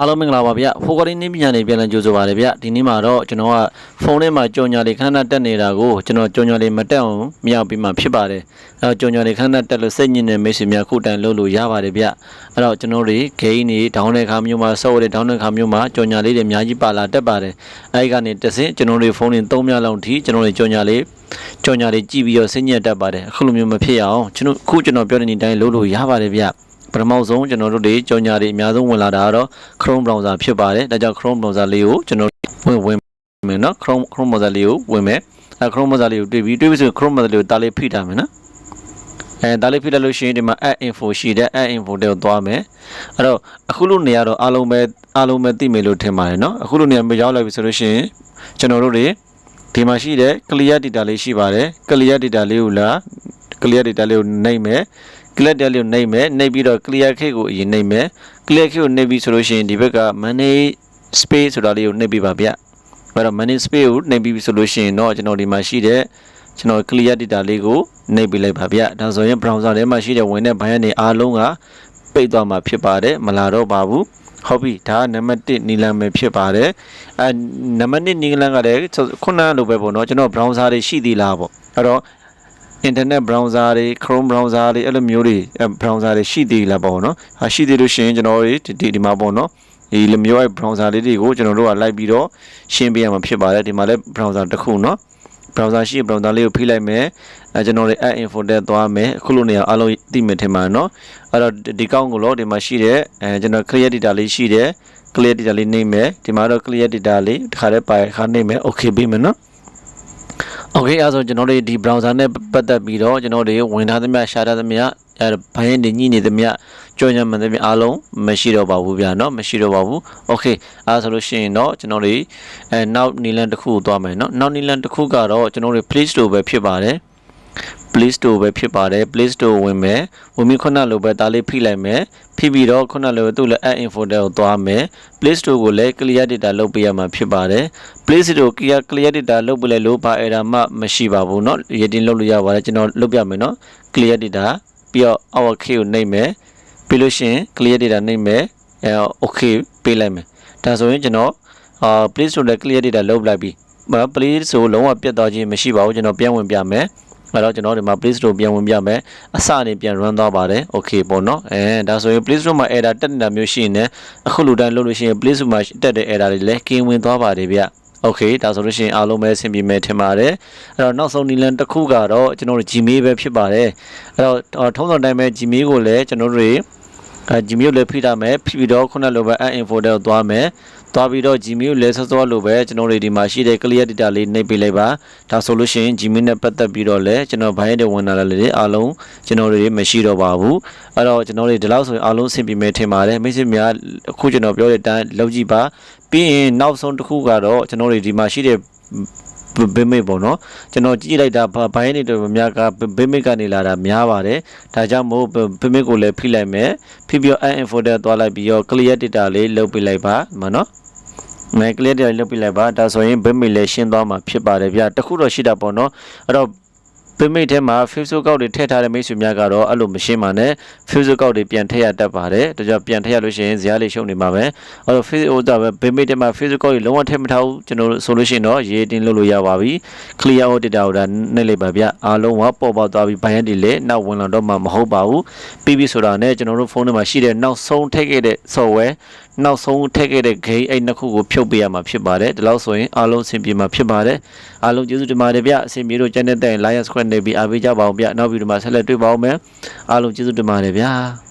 အားလုံးမင်္ဂလာပါဗျဖိုကရင်းနည်းပညာတွေပြန်လည်ကြိုဆိုပါရဗျဒီနေ့မှာတော့ကျွန်တော်ကဖုန်းထဲမှာကြော်ညာလေးခဏခဏတက်နေတာကိုကျွန်တော်ကြော်ညာလေးမတက်အောင်မရပြီးမှဖြစ်ပါတယ်အဲတော့ကြော်ညာလေးခဏခဏတက်လို့စိတ်ညစ်နေမိတ်ဆွေများခုတိုင်လုပ်လို့ရပါတယ်ဗျအဲ့တော့ကျွန်တော်တွေဂိမ်းတွေဒေါင်းတဲ့ခါမျိုးမှာဆော့တဲ့ဒေါင်းတဲ့ခါမျိုးမှာကြော်ညာလေးတွေအများကြီးပါလာတက်ပါတယ်အဲဒီကနေတစ်စင်းကျွန်တော်တွေဖုန်းတွေ၃မြလောက်ထိကျွန်တော်တွေကြော်ညာလေးကြော်ညာလေးကြည့်ပြီးတော့စိတ်ညစ်တက်ပါတယ်အခုလိုမျိုးမဖြစ်အောင်ကျွန်တော်ခုကျွန်တော်ပြောတဲ့အတိုင်းလုပ်လို့ရပါတယ်ဗျ ပထမဆုံးကျွန်တော်တို့တွေကြော်ညာတွေအများဆုံးဝင်လာတာကတော့ Chrome browser ဖြစ်ပါတယ်။ဒါကြောင့် Chrome browser လေးကိုကျွန်တော်ဝင်ဝင်မယ်နော် Chrome Chrome browser လေးကိုဝင်မယ်။အဲ Chrome browser လေးကိုတွေ့ပြီးတွေ့ပြီဆိုရင် Chrome browser လေးကိုတားလေးဖိထားမယ်နော်။အဲတားလေးဖိလိုက်လို့ရှိရင်ဒီမှာ add info ရှိတဲ့ add info တွေကိုသွားမယ်။အဲ့တော့အခုလို့နေရတော့အားလုံးပဲအားလုံးပဲသိမယ်လို့ထင်ပါတယ်နော်။အခုလို့နေရမရောက်လိုက်ပြီဆိုလို့ရှိရင်ကျွန်တော်တို့တွေဒီမှာရှိတဲ့ clear data လေးရှိပါတယ်။ clear data လေးကိုလာ clear data လေးကိုနှိပ်မယ်။ clear data လေးကိုနှိပ်မယ်နှိပ်ပြီးတော့ clear cake ကိုအရင်နှိပ်မယ် clear cake ကိုနှိပ်ပြီးဆိုလို့ရှိရင်ဒီဘက်က manage space ဆိုတာလေးကိုနှိပ်ပြီးပါဗျအဲ့တော့ manage space ကိုနှိပ်ပြီးဆိုလို့ရှိရင်တော့ကျွန်တော်ဒီမှာရှိတဲ့ကျွန်တော် clear data လေးကိုနှိပ်ပြီးလိုက်ပါဗျဒါဆိုရင် browser ထဲမှာရှိတဲ့ဝင်တဲ့ဘိုင်းကနေအားလုံးကပိတ်သွားမှာဖြစ်ပါတယ်မလာတော့ပါဘူးဟုတ်ပြီဒါကနံပါတ်1နီလန်ပဲဖြစ်ပါတယ်အဲနံပါတ်2နီလန်ကလည်းခုနလိုပဲပေါ့နော်ကျွန်တော် browser တွေရှိသေးလားပေါ့အဲ့တော့ internet browser တွေ chrome browser တွေအဲ့လိုမျိုးတွေအဲ browser တွေရှိသေးလားပေါ့နော်ဟာရှိသေးလို့ရှိရင်ကျွန်တော်တို့ဒီဒီမှာပေါ့နော်ဒီလိုမျိုးအဲ browser လေးတွေကိုကျွန်တော်တို့ကလိုက်ပြီးတော့ရှင်းပြရမှာဖြစ်ပါတယ်ဒီမှာလည်း browser တစ်ခုနော် browser ရှိ browser လေးကိုဖိလိုက်မယ်အဲကျွန်တော်တို့ add info တက်သွားမယ်အခုလိုနေရာအားလုံးသိမယ်ထင်ပါတယ်နော်အဲ့တော့ဒီကောင့်ကိုလို့ဒီမှာရှိတဲ့အဲကျွန်တော် clear data လေးရှိတယ် clear data လေးနှိမ့်မယ်ဒီမှာတော့ clear data လေးတစ်ခါတည်းပါခါနှိမ့်မယ် okay ပြီးမယ်နော် โอเคအဲဆိုကျွန်တော်တို့ဒီ browser နဲ့ပတ်သက်ပြီးတော့ကျွန်တော်တို့ဝင်ထားသမျှရှာထားသမျှအဲဘိုင်းနေညှိနေသမျှကြော်ညာမှန်သမျှအားလုံးမရှိတော့ပါဘူးဗျာเนาะမရှိတော့ပါဘူးโอเคအဲဆိုလို့ရှိရင်တော့ကျွန်တော်တို့အဲနောက်နီလန်တစ်ခုကိုသွားမယ်เนาะနောက်နီလန်တစ်ခုကတော့ကျွန်တော်တို့ Play Store ပဲဖြစ်ပါတယ် Play Store ပဲဖြစ်ပါတယ် Play Store ဝင်မယ်ဝင်ပြီးခုနလိုပဲဒါလေးဖိလိုက်မယ်ဖိပြီးတော့ခုနလိုသူ့လည်း add info တဲ့ကိုသွားမယ် Play Store ကိုလည်း clear data လုပ်ပေးရမှာဖြစ်ပါတယ် Play Store ကို clear clear data လုပ်ပေးလိုက်လို့ဘာ error မှမရှိပါဘူးเนาะရည်တင်လုပ်လို့ရပါတယ်ကျွန်တော်လုပ်ပြမယ်เนาะ clear data ပြီးတော့ our key ကိုနှိပ်မယ်ပြီးလို့ရှိရင် clear data နှိပ်မယ်အဲ okay ပေးလိုက်မယ်ဒါဆိုရင်ကျွန်တော်အာ Play Store လည်း clear data လုပ်လိုက်ပြီ Play Store လုံးဝပြတ်သွားခြင်းမရှိပါဘူးကျွန်တော်ပြန်ဝင်ပြမယ် အဲ့တော့ကျွန်တော်ဒီမှာ Play Store ပြန်ဝင်ပြမယ်အစနေပြန် run သွားပါတယ် okay ပေါ့နော်အဲဒါဆိုရင် Play Store မှာ error တက်နေတာမျိုးရှိရင်အခုလူတိုင်းလုပ်လို့ရှိရင် Play Store မှာတက်တဲ့ error တွေလည်းကင်းဝင်သွားပါတယ်ဗျโอเคဒါဆိုလို့ရှိရင်အားလုံးပဲအဆင်ပြေမယ်ထင်ပါတယ်အဲ့တော့နောက်ဆုံးနီလန်တစ်ခုကတော့ကျွန်တော်တို့ Gmail ပဲဖြစ်ပါတယ်အဲ့တော့ထုံးစံတိုင်းပဲ Gmail ကိုလည်းကျွန်တော်တို့တွေအဲ Gmail လည်းဖိထားမယ်ဖိပြီးတော့ခုနလိုပဲ add info တဲ့ကိုသွားမယ် သွားပြီးတော့ Gmail ကိုလည်းစောစောလိုပဲကျွန်တော်တို့ဒီမှာရှိတဲ့ clear data လေးနှိပ်ပေးလိုက်ပါဒါဆိုလို့ရှိရင် Gmail နဲ့ပတ်သက်ပြီးတော့လည်းကျွန်တော်ဘိုင်းတဲ့ဝင်လာတဲ့လေးအားလုံးကျွန်တော်တို့မရှိတော့ပါဘူးအဲ့တော့ကျွန်တော်တို့ဒီလောက်ဆိုရင်အားလုံးအဆင်ပြေမယ်ထင်ပါတယ်မိတ်ဆွေများအခုကျွန်တော်ပြောတဲ့အတိုင်းလုပ်ကြည့်ပါပြီးရင်နောက်ဆုံးတစ်ခုကတော့ကျွန်တော်တို့ဒီမှာရှိတဲ့ဘေးမိတ်ပေါ့နော်ကျွန်တော်ကြည့်လိုက်တာဘိုင်းနေတော့များကဘေးမိတ်ကနေလာတာများပါတယ်ဒါကြောင့်မို့ဘေးမိတ်ကိုလည်းဖိလိုက်မယ်ဖိပြီးတော့ info တဲ့သွားလိုက်ပြီးတော့ clear data လေးလုပ်ပြလိုက်ပါမနော် မဲ clear data လုပ်ပြလိုက်ပါဒါဆိုရင်ဘေးမိတ်လည်းရှင်းသွားမှာဖြစ်ပါတယ်ဗျတခုတော့ရှိတာပေါ့နော်အဲ့တော့ပိမိတ်ထဲမှာ Facebook ကောက်တွေထည့်ထားတဲ့မိတ်ဆွေများကတော့အဲ့လိုမရှင်းပါနဲ့ Facebook ကောက်တွေပြန်ထည့်ရတတ်ပါတယ်ဒါကြောင့်ပြန်ထည့်ရလို့ရှိရင်ဇာတ်လေးရှုံနေမှာပဲအဲ့တော့ Facebook ဒါပဲပိမိတ်ထဲမှာ Facebook ကောက်တွေလုံးဝထည့်မထားဘူးကျွန်တော်ဆိုလို့ရှိရင်တော့ရေးတင်လုပ်လို့ရပါပြီ clear out data ကိုဒါနှိပ်လိုက်ပါဗျအားလုံးကပေါ်ပေါက်သွားပြီးဘိုင်းရည်တွေလည်းနောက်ဝင်လာတော့မှမဟုတ်ပါဘူးပြီးပြီဆိုတာနဲ့ကျွန်တော်တို့ဖုန်းထဲမှာရှိတဲ့နောက်ဆုံးထည့်ခဲ့တဲ့ software နောက်ဆုံးထည့်ခဲ့တဲ့ game အဲ့နှစ်ခုကိုဖြုတ်ပေးရမှာဖြစ်ပါတယ်ဒီလောက်ဆိုရင်အားလုံးအဆင်ပြေမှာဖြစ်ပါတယ်အားလုံးကျေးဇူးတင်ပါတယ်ဗျအဆင်ပြေလို့ကျန်တဲ့တိုင် Lion Square နေပြီးအားပေးကြပါအောင်ဗျနောက်ဗီဒီယိုမှာဆက်လက်တွေ့ပါအောင်မယ်အားလုံးကျေးဇူးတင်ပါတယ်ဗျာ